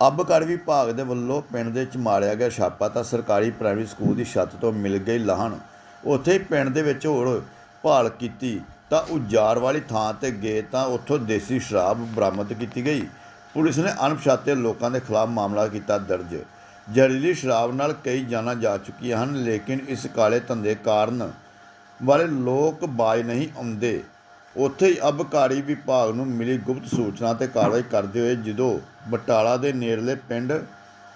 ਅਬਕਾਰੀ ਵਿਭਾਗ ਦੇ ਵੱਲੋਂ ਪਿੰਡ ਦੇ ਵਿੱਚ ਮਾਰਿਆ ਗਿਆ ਛਾਪਾ ਤਾਂ ਸਰਕਾਰੀ ਪ੍ਰਾਇਮਰੀ ਸਕੂਲ ਦੀ ਛੱਤ ਤੋਂ ਮਿਲ ਗਈ ਲਾਹਣ। ਉੱਥੇ ਪਿੰਡ ਦੇ ਵਿੱਚ ਹੋਰ ਭਾਲ ਕੀਤੀ ਤਾਂ ਉਜਾਰ ਵਾਲੀ ਥਾਂ ਤੇ ਗਏ ਤਾਂ ਉੱਥੋਂ ਦੇਸੀ ਸ਼ਰਾਬ ਬਰਾਮਦ ਕੀਤੀ ਗਈ। ਪੁਲਿਸ ਨੇ ਅਣਪਛਾਤੇ ਲੋਕਾਂ ਦੇ ਖਿਲਾਫ ਮਾਮਲਾ ਕੀਤਾ ਦਰਜ। ਜ਼ਹਿਰੀਲੀ ਸ਼ਰਾਬ ਨਾਲ ਕਈ ਜਾਨਾਂ ਜਾ ਚੁੱਕੀਆਂ ਹਨ, ਲੇਕਿਨ ਇਸ ਕਾਲੇ ਧੰਦੇ ਕਾਰਨ ਵਾਲੇ ਲੋਕ ਬਾਜ ਨਹੀਂ ਆਉਂਦੇ। ਉੱਥੇ ਹੀ ਅਬਕਾਰੀ ਵਿਭਾਗ ਨੂੰ ਮਿਲੀ ਗੁਪਤ ਸੂਚਨਾ ਤੇ ਕਾਰਵਾਈ ਕਰਦੇ ਹੋਏ ਜਦੋਂ ਬਟਾਲਾ ਦੇ ਨੇੜਲੇ ਪਿੰਡ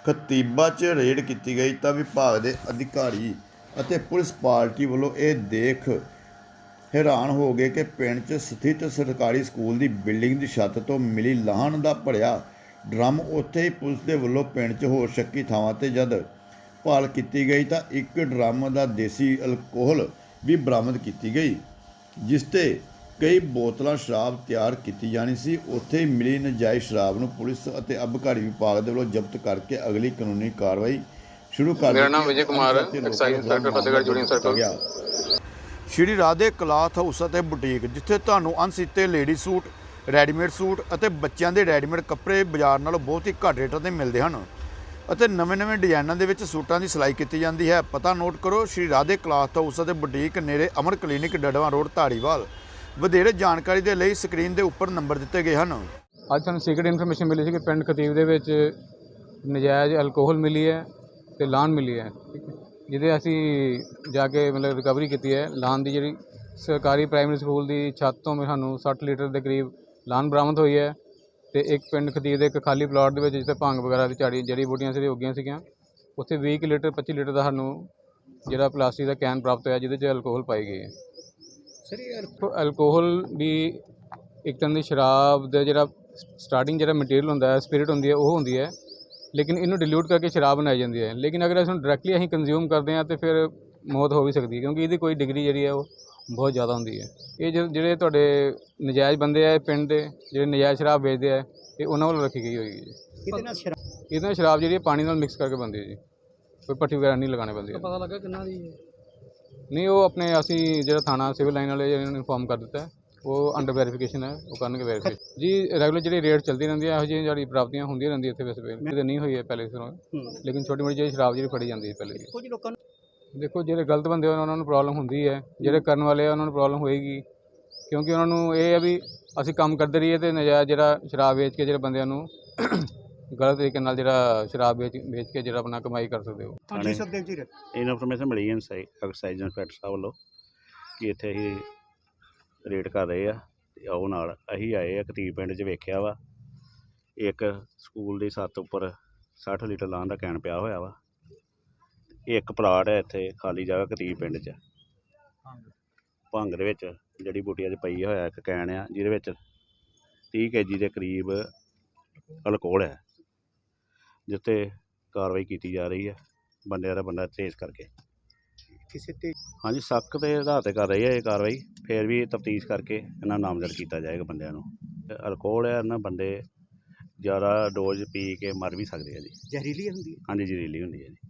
ਖਤੀਬਾ 'ਚ ਰੇਡ ਕੀਤੀ ਗਈ ਤਾਂ ਵਿਭਾਗ ਦੇ ਅਧਿਕਾਰੀ ਅਤੇ ਪੁਲਿਸ ਪਾਰਟੀ ਵੱਲੋਂ ਇਹ ਦੇਖ ਹੈਰਾਨ ਹੋ ਗਏ ਕਿ ਪਿੰਡ 'ਚ ਸਥਿਤ ਸਰਕਾਰੀ ਸਕੂਲ ਦੀ ਬਿਲਡਿੰਗ ਦੀ ਛੱਤ ਤੋਂ ਮਿਲੀ ਲਾਹਣ ਦਾ ਭਰਿਆ ਡਰਮ ਉੱਥੇ ਹੀ ਪੁਲਿਸ ਦੇ ਵੱਲੋਂ ਪਿੰਡ 'ਚ ਹੋਰ ਸ਼ੱਕੀ ਥਾਵਾਂ ਤੇ ਜਦ ਭਾਲ ਕੀਤੀ ਗਈ ਤਾਂ ਇੱਕ ਡਰਮ ਦਾ ਦੇਸੀ ਅਲਕੋਹਲ ਵੀ ਬਰਾਮਦ ਕੀਤੀ ਗਈ, ਜਿਸ ਤੇ ਕਈ ਬੋਤਲਾਂ ਸ਼ਰਾਬ ਤਿਆਰ ਕੀਤੀ ਜਾਣੀ ਸੀ। ਉੱਥੇ ਮਿਲੀ ਨਜਾਇਜ਼ ਸ਼ਰਾਬ ਨੂੰ ਪੁਲਿਸ ਅਤੇ ਅਬਕਾਰੀ ਵਿਭਾਗ ਦੇ ਵੱਲੋਂ ਜ਼ਬਤ ਕਰਕੇ ਅਗਲੀ ਕਾਨੂੰਨੀ ਕਾਰਵਾਈ ਸ਼ੁਰੂ ਕਰ ਮੇਰਾ ਨਾਮ Vijay Kumar excise inspector Fatehgarh junior circle. Shri Radhe cloth house ਅਤੇ ਬੁਟੀਕ ਜਿੱਥੇ ਤੁਹਾਨੂੰ ਅਣਸੀਤੇ ਲੇਡੀ ਸੂਟ ਰੈਡੀਮੇਡ ਸੂਟ ਅਤੇ ਬੱਚਿਆਂ ਦੇ ਰੈਡੀਮੇਡ ਕੱਪੜੇ ਬਾਜ਼ਾਰ ਨਾਲੋਂ ਬਹੁਤ ਹੀ ਘੱਟ ਰੇਟਾਂ ਤੇ ਮਿਲਦੇ ਹਨ ਅਤੇ ਨਵੇਂ-ਨਵੇਂ ਡਿਜ਼ਾਈਨਾਂ ਦੇ ਵਿੱਚ ਸੂਟਾਂ ਦੀ ਸਿਲਾਈ ਕੀਤੀ ਜਾਂਦੀ ਹੈ। ਪਤਾ ਨੋਟ ਕਰੋ ਸ਼੍ਰੀ ਰਾਧੇ ਕਲਾਥ ਹਾਊਸ ਅਤੇ ਬੁਟੀਕ ਨੇੜੇ ਅਮਰ ਕਲੀਨਿਕ ਡੜਵਾ ਰੋਡ ਧਾਰੀਵਾਲ। ਵਧੇਰੇ ਜਾਣਕਾਰੀ ਦੇ ਲਈ ਸਕਰੀਨ ਦੇ ਉੱਪਰ ਨੰਬਰ ਦਿੱਤੇ ਗਏ ਹਨ। ਅੱਜ ਸਾਨੂੰ ਸੀਕ੍ਰੀਟ ਇਨਫੋਰਮੇਸ਼ਨ ਮਿਲੀ ਸੀ ਕਿ ਪਿੰਡ ਖਤੀਬ ਦੇ ਵਿੱਚ ਨਜਾਇਜ਼ ਅਲਕੋਹਲ ਮਿਲੀ ਹੈ ਤੇ ਲਾਨ ਮਿਲੀ ਹੈ ਜਿਹਦੇ ਅਸੀਂ ਜਾ ਕੇ ਮਤਲਬ ਰਿਕਵਰੀ ਕੀਤੀ ਹੈ। ਲਾਨ ਦੀ ਜਿਹੜੀ ਸਰਕਾਰੀ ਪ੍ਰਾਇਮਰੀ ਸਕੂਲ ਦੀ ਛੱਤ ਤੋਂ ਸਾਨੂੰ 60 ਲੀਟਰ ਦੇ ਕਰੀਬ ਲਾਨ ਬਰਾਮਦ ਹੋਈ ਹੈ ਤੇ ਇੱਕ ਪਿੰਡ ਖਤੀਬ ਦੇ ਇੱਕ ਖਾਲੀ ਪਲਾਟ ਦੇ ਵਿੱਚ ਜਿੱਥੇ ਭੰਗ ਵਗੈਰਾ ਦੀ ਝਾੜੀ, ਜੜੀ ਬੂਟੀਆਂ ਸੀ ਉੱਗੀਆਂ ਸੀਗੀਆਂ, ਉੱਥੇ 20 ਕੁ ਲੀਟਰ 25 ਲੀਟਰ ਦਾ ਸਾਨੂੰ ਜਿਹੜਾ ਪਲਾਸਟਿਕ ਦਾ ਕੈਨ ਪ੍ਰਾਪਤ ਹੋਇਆ, ਜਿਹਦੇ 'ਚ ਅਲਕੋਹਲ ਪਾਈ ਗਈ ਹੈ। ਸਰ ਇਹ ਅਲਕੋਹਲ ਵੀ ਇੱਕ ਤਰ੍ਹਾਂ ਦੀ ਸ਼ਰਾਬ ਦਾ ਜਿਹੜਾ ਸਟਾਰਟਿੰਗ ਜਿਹੜਾ ਮਟੀਰੀਅਲ ਹੁੰਦਾ ਹੈ ਸਪਿਰਿਟ ਹੁੰਦੀ ਹੈ ਉਹ ਹੁੰਦੀ ਹੈ। ਲੇਕਿਨ ਇਹਨੂੰ ਡਿਲੂਟ ਕਰਕੇ ਸ਼ਰਾਬ ਬਣਾਈ ਜਾਂਦੀ ਹੈ। ਲੇਕਿਨ ਅਗਰ ਇਸ ਨੂੰ ਡਾਇਰੈਕਟਲੀ ਅਸੀਂ ਕੰਜ਼ਿਊਮ ਕਰਦੇ ਹਾਂ ਤੇ ਫਿਰ ਮੌਤ ਹੋ ਵੀ ਸਕਦੀ ਹੈ ਕਿਉਂਕਿ ਇਹਦੀ ਕੋਈ ਡਿਗਰੀ ਜਿਹੜੀ ਹੈ ਉਹ ਬਹੁਤ ਜ਼ਿਆਦਾ ਹੁੰਦੀ ਹੈ। ਇਹ ਜਿਹੜੇ- ਤੁਹਾਡੇ ਨਜਾਇਜ਼ ਬੰਦੇ ਆ ਪਿੰਡ ਦੇ ਜਿਹੜੇ ਨਜਾਇਜ਼ ਸ਼ਰਾਬ ਵੇਚਦੇ ਆ ਇਹ ਉਹਨਾਂ ਵੱਲੋਂ ਰੱਖੀ ਗਈ ਹੋਈ ਹੈ ਜੀ। ਇਹਦੇ ਨਾਲ ਸ਼ਰਾਬ ਇਹਦੇ ਨਾਲ ਸ਼ਰਾਬ ਜਿਹੜੀ ਹੈ ਪਾਣੀ ਨਾਲ ਮਿਕਸ ਕਰਕੇ ਬਣਦੀ ਹੈ ਜੀ। ਕੋਈ ਪੱਟੀ ਵਗੈਰਾ ਨਹੀਂ ਲਗਾਉਣੀ ਪੈਂਦੀ। ਹੈ ਪਤਾ ਲੱਗਾ ਕਿੰਨਾ ਦੀ ਹੈ। ਨਹੀਂ ਉਹ ਆਪਣੇ ਅਸੀਂ ਜਿਹੜਾ ਥਾਣਾ ਸਿਵਲ ਲਾਈਨ ਵਾਲੇ ਇਹਨਾਂ ਨੂੰ ਇਨਫੋਰਮ ਕਰ ਦਿੱਤਾ ਹੈ। ਉਹ ਅੰਡਰ ਵੈਰੀਫਿਕੇਸ਼ਨ ਹੈ ਉਹ ਕਰਨਗੇ ਵੈਰੀਫਾਈ ਜੀ ਰੈਗੂਲਰ ਜਿਹੜੀ ਰੇਟ ਚੱਲਦੀ ਰਹਿੰਦੀ ਹੈ ਇਹੋ ਜਿਹੀ ਜਿਹੜੀ ਪ੍ਰਾਪਤੀਆਂ ਹੁੰਦੀਆਂ ਰਹਿੰਦੀਆਂ ਇੱਥੇ ਵੈਸੇ ਤੇ ਨਹੀਂ ਹੋਈ ਹੈ ਪਹਿਲੇ ਤਰ੍ਹਾਂ ਹੂੰ। ਲੇਕਿਨ ਛੋਟੀ ਮੋਟੀ ਜਿਹੜੀ ਸ਼ਰਾਬ ਜਿਹੜੀ ਫੜੀ ਜਾਂਦੀ ਹੈ ਪਹਿਲੇ ਦੀ। ਕੁਝ ਲੋਕਾਂ ਨੂੰ ਦੇਖੋ ਜਿਹੜੇ ਗਲਤ ਬੰਦੇ ਹੋਣ ਉਹਨਾਂ ਨੂੰ ਪ੍ਰੋਬਲਮ ਹੁੰਦੀ ਹੈ ਜਿਹੜੇ ਕਰਨ ਵਾਲੇ ਆ ਉਹਨਾਂ ਨੂੰ ਪ੍ਰੋਬਲਮ ਹੋਏਗੀ। ਕਿਉਂਕਿ ਉਹਨਾਂ ਨੂੰ ਇਹ ਹੈ ਵੀ ਅਸੀਂ ਕੰਮ ਕਰਦੇ ਰਹੀਏ ਤੇ ਨਜਾਇਜ਼ ਜਿਹੜਾ ਸ਼ਰਾਬ ਵੇਚ ਕੇ ਜਿਹੜੇ ਬੰਦਿਆਂ ਨੂੰ ਗਲਤ ਤਰੀਕੇ ਨਾਲ ਜਿਹੜਾ ਸ਼ਰਾਬ ਵੇਚ ਵੇਚ ਕੇ ਜਿਹੜਾ ਆਪਣਾ ਕਮਾਈ ਕਰ ਸਕਦੇ ਹੋ। ਹਾਂਜੀ ਸੁਖਦੇਵ ਜੀ ਇਹ ਇਨਫੋਰਮੇਸ਼ਨ ਮਿਲੀ ਹੈ ਐਕਸਾਈਜ਼ ਇੰਸਪੈਕਟਰ ਸਾਹਿਬ ਵੱਲੋਂ ਕਿ ਇੱਥੇ ਅਸੀਂ ਰੇਡ ਕਰ ਰਹੇ ਆ ਤੇ ਆਓ ਨਾਲ। ਅਸੀਂ ਆਏ ਆ ਕਤੀਬ ਪਿੰਡ 'ਚ ਵੇਖਿਆ ਵਾ। ਇੱਕ ਸਕੂਲ ਦੀ ਛੱਤ ਉੱਪਰ 60 ਲੀਟਰ ਲਾਣ ਦਾ ਕੈਨ ਪਿਆ ਹੋਇਆ ਵਾ। ਇੱਕ ਪਲਾਟ ਹੈ ਇੱਥੇ ਖਾਲੀ ਜਗ੍ਹਾ ਕਤੀਬ ਪਿੰਡ 'ਚ। ਭੰਗ। ਦੇ ਵਿੱਚ ਜੜੀ ਬੂਟੀਆਂ 'ਚ ਪਈ ਹੋਇਆ ਇੱਕ ਕੈਨ ਆ ਜਿਹਦੇ ਵਿੱਚ 30 ਕੇਜੀ ਦੇ ਕਰੀਬ ਅਲਕੋਹਲ ਹੈ। ਜਿੱਤੇ ਕਾਰਵਾਈ ਕੀਤੀ ਜਾ ਰਹੀ ਹੈ ਬੰਦਿਆਂ ਦਾ ਬੰਦਾ ਟ੍ਰੇਸ ਕਰਕੇ। ਕਿਸੇ ਤੇ ਹਾਂਜੀ ਸ਼ੱਕ ਦੇ ਆਧਾਰ ਤੇ ਕਰ ਰਹੀ ਹੈ ਇਹ ਕਾਰਵਾਈ ਫਿਰ ਵੀ ਤਫਤੀਸ਼ ਕਰਕੇ ਇਹਨਾਂ ਨਾਮਜ਼ਦ ਕੀਤਾ ਜਾਏਗਾ ਬੰਦਿਆਂ ਨੂੰ। ਅਲਕੋਹਲ ਹੈ ਨਾ ਬੰਦੇ ਜ਼ਿਆਦਾ ਡੋਜ਼ ਪੀ ਕੇ ਮਰ ਵੀ ਸਕਦੇ ਆ ਜੀ। ਜ਼ਹਿਰੀਲੀ ਹੁੰਦੀ ਹੈ? ਹਾਂਜੀ ਜ਼ਹਿਰੀਲੀ ਹੁੰਦੀ ਹੈ ਜੀ।